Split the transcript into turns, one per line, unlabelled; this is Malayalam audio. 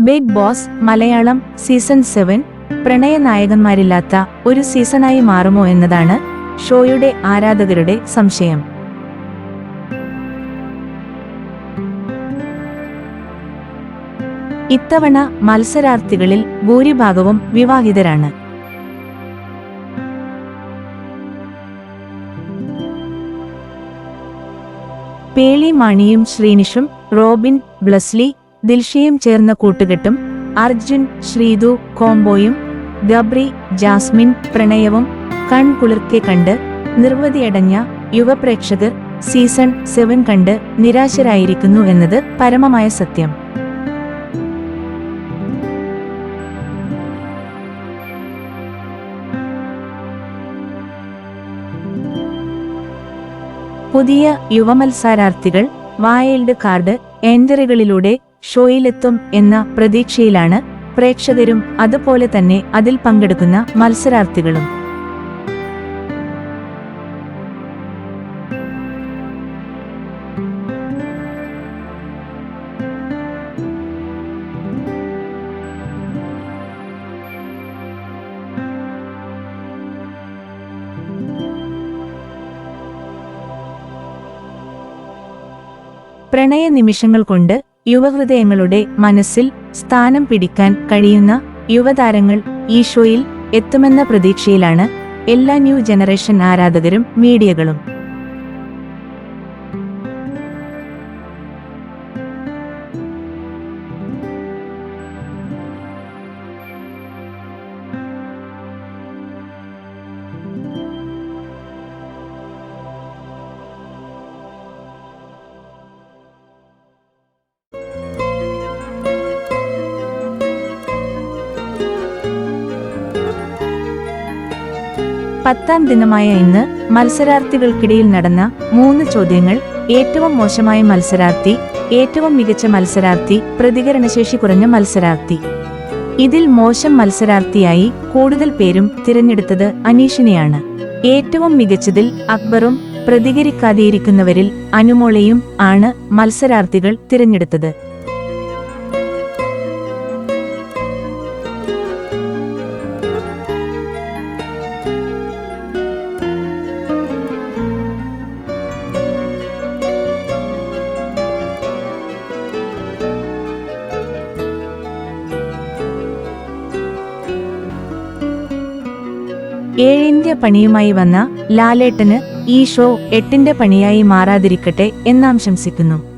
Bigg Boss Malayalam season seven പ്രണയ നായകന്മാരില്ലാത്ത ഒരു സീസണായി മാറുമോ എന്നതാണ് ഷോയുടെ ആരാധകരുടെ സംശയം. ഇത്തവണ മത്സരാർത്ഥികളിൽ ഭൂരിഭാഗവും വിവാഹിതരാണ്. പേളി മാണിയും ശ്രീനിഷും റോബിൻ ബ്ലസ്ലി ദിൽഷയും ചേർന്ന കൂട്ടുകെട്ടും അർജുൻ ശ്രീതു കോംബോയും ഗബ്രി ജാസ്മിൻ പ്രണയവും കൺകുളിർക്കെ കണ്ട് നിർവധിയടഞ്ഞ യുവപ്രേക്ഷകർ സീസൺ സെവൻ കണ്ട് നിരാശരായിരിക്കുന്നു എന്നത് പരമമായ സത്യം. പുതിയ യുവമത്സരാർത്ഥികൾ വൈൽഡ് കാർഡ് എൻട്രികളിലൂടെ ഷോയിലെത്തും എന്ന പ്രതീക്ഷയിലാണ് പ്രേക്ഷകരും അതുപോലെ തന്നെ അതിൽ പങ്കെടുക്കുന്ന മത്സരാർത്ഥികളും. പ്രണയ നിമിഷങ്ങൾ കൊണ്ട് യുവഹൃദയങ്ങളുടെ മനസ്സിൽ സ്ഥാനം പിടിക്കാൻ കഴിയുന്ന യുവതാരങ്ങൾ ഈ ഷോയിൽ എത്തുമെന്ന പ്രതീക്ഷയിലാണ് എല്ലാ ന്യൂ ജനറേഷൻ ആരാധകരും മീഡിയകളും. പത്താം ദിനമായ ഇന്ന് മത്സരാർത്ഥികൾക്കിടയിൽ നടന്ന മൂന്ന് ചോദ്യങ്ങൾ ഏറ്റവും മോശമായ മത്സരാർത്ഥി ഏറ്റവും മികച്ച മത്സരാർത്ഥി പ്രതികരണശേഷി കുറഞ്ഞ മത്സരാർത്ഥി. ഇതിൽ മോശം മത്സരാർത്ഥിയായി കൂടുതൽ പേരും തിരഞ്ഞെടുത്തത് അനീഷിനെയാണ്. ഏറ്റവും മികച്ചതിൽ അക്ബറും പ്രതികരിക്കാതെയിരിക്കുന്നവരിൽ അനുമോളയും ആണ് മത്സരാർത്ഥികൾ തിരഞ്ഞെടുത്തത്. ഏഴിന്റെ പണിയുമായി വന്ന ലാലേട്ടന് ഈ ഷോ എട്ടിന്റെ പണിയായി മാറാതിരിക്കട്ടെ എന്നാംശംസിക്കുന്നു